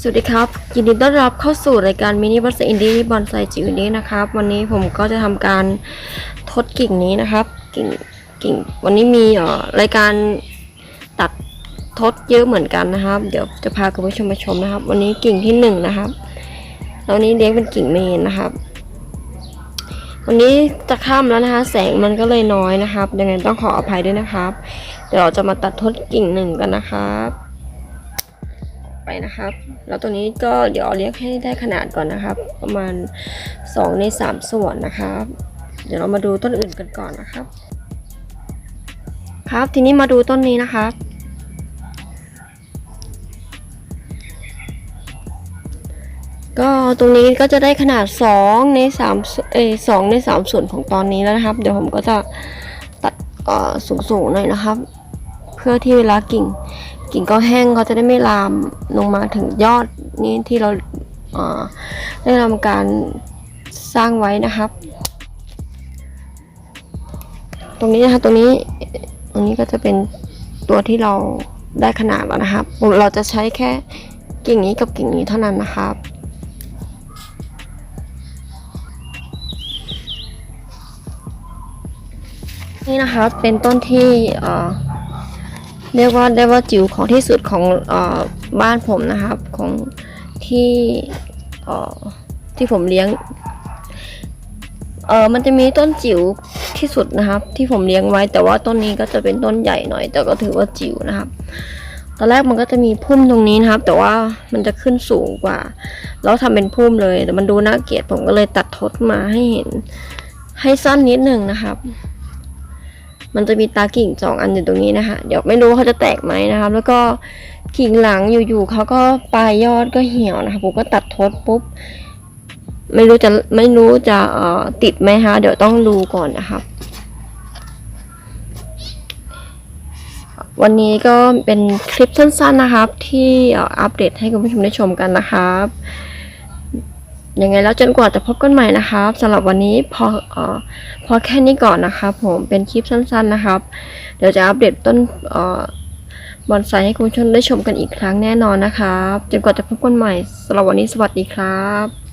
สวัสดีครับ ยินดีต้อนรับเข้าสู่รายการมินิบอนไซอินดี้บอนไซจิ๋วนี้นะครับ วันนี้ผมก็จะทำการทดกิ่งนี้นะครับกิ่งกิ่งวันนี้มีเอ่อรายการตัดทดเยอะเหมือนกันนะครับ เดี๋ยวจะพาคุณผู้ชมมาชมนะครับ วันนี้กิ่งที่หนึ่งนะครับแล้วนนี้เลี้ยงเป็นกิ่งเมนนะครับ วันนี้จะค่ำแล้วนะคะ แสงมันก็เลยน้อยนะครับยังไงต้องขออภัยด้วยนะครับ เดี๋ยวเราจะมาตัดทดกิ่งหนึ่งกันนะครับ ไปนะครับ แล้วตัวนี้ก็เดี๋ยวเลี้ยงให้ได้ขนาดก่อนนะครับ ประมาณ 2 ใน 3 ส่วนนะครับ เดี๋ยวเรามาดูต้นอื่นกันก่อนนะครับ ครับทีนี้มาดูต้นนี้นะครับก็ตรงนี้ก็จะได้ขนาด 2 ใน3เอ2ใน3ส่วนของตอนนี้แล้วนะครับ เดี๋ยวผมก็จะตัดสูงๆหน่อยนะครับ เพื่อที่เวลากิ่ง กิ่งก็แห้งเขาจะได้ไม่ลามลงมาถึงยอดนี้ที่เราเได้ทำการสร้างไว้นะครับ ตรงนี้นะคะตรงนี้ตรงนี้ก็จะเป็นตัวที่เราได้ขนาดแล้วนะครับ เราจะใช้แค่กิ่งนี้กับกิ่งนี้เท่านั้นนะครับนี่นะคะเป็นต้นที่ เรียกว่าได้ว่าจิ๋วของที่สุดของออบ้านผมนะครับของที่ที่ผมเลี้ยงเออมันจะมีต้นจิ๋วที่สุดนะครับ ที่ผมเลี้ยงไว้ แต่ว่าต้นนี้ก็จะเป็นต้นใหญ่หน่อย แต่ก็ถือว่าจิ๋วนะครับ ตอนแรกมันก็จะมีพุ่มตรงนี้นะครับ แต่ว่ามันจะขึ้นสูงกว่า แล้วทำเป็นพุ่มเลยแต่มันดูน่าเกลียดผมก็เลยตัดทดมาให้เห็น ให้สั้นนิดหนึ่งนะครับ มันจะมีตากิ่งสองอันอยู่ตรงนี้นะคะ เดี๋ยวไม่รู้เขาจะแตกไหมนะครับ แล้วก็กิ่งหลังอยู่ๆเขาก็ปลายยอดก็เหี่ยวนะคะผมก็ตัดทดปุ๊บ ไม่รู้จะไม่รู้จะเอ่อติดไหมคะเดี๋ยวต้องดูก่อนนะครับ วันนี้ก็เป็นคลิปสั้นๆนะครับ ที่อัปเดตให้คุณผู้ชมได้ชมกันนะครับ ยังไงแล้วจนกว่าจะพบกันใหม่นะครับสำหรับวันนี้พออพอแค่นี้ก่อนนะครับผมเป็นคลิปสั้นๆนะครับ เดี๋ยวจะอัปเดตต้นอบอนไซให้คุณชนได้ชมกันอีกครั้งแน่นอนนะครับจนกว่าจะพบกันใหม่สำหรับวันนี้สวัสดีครับ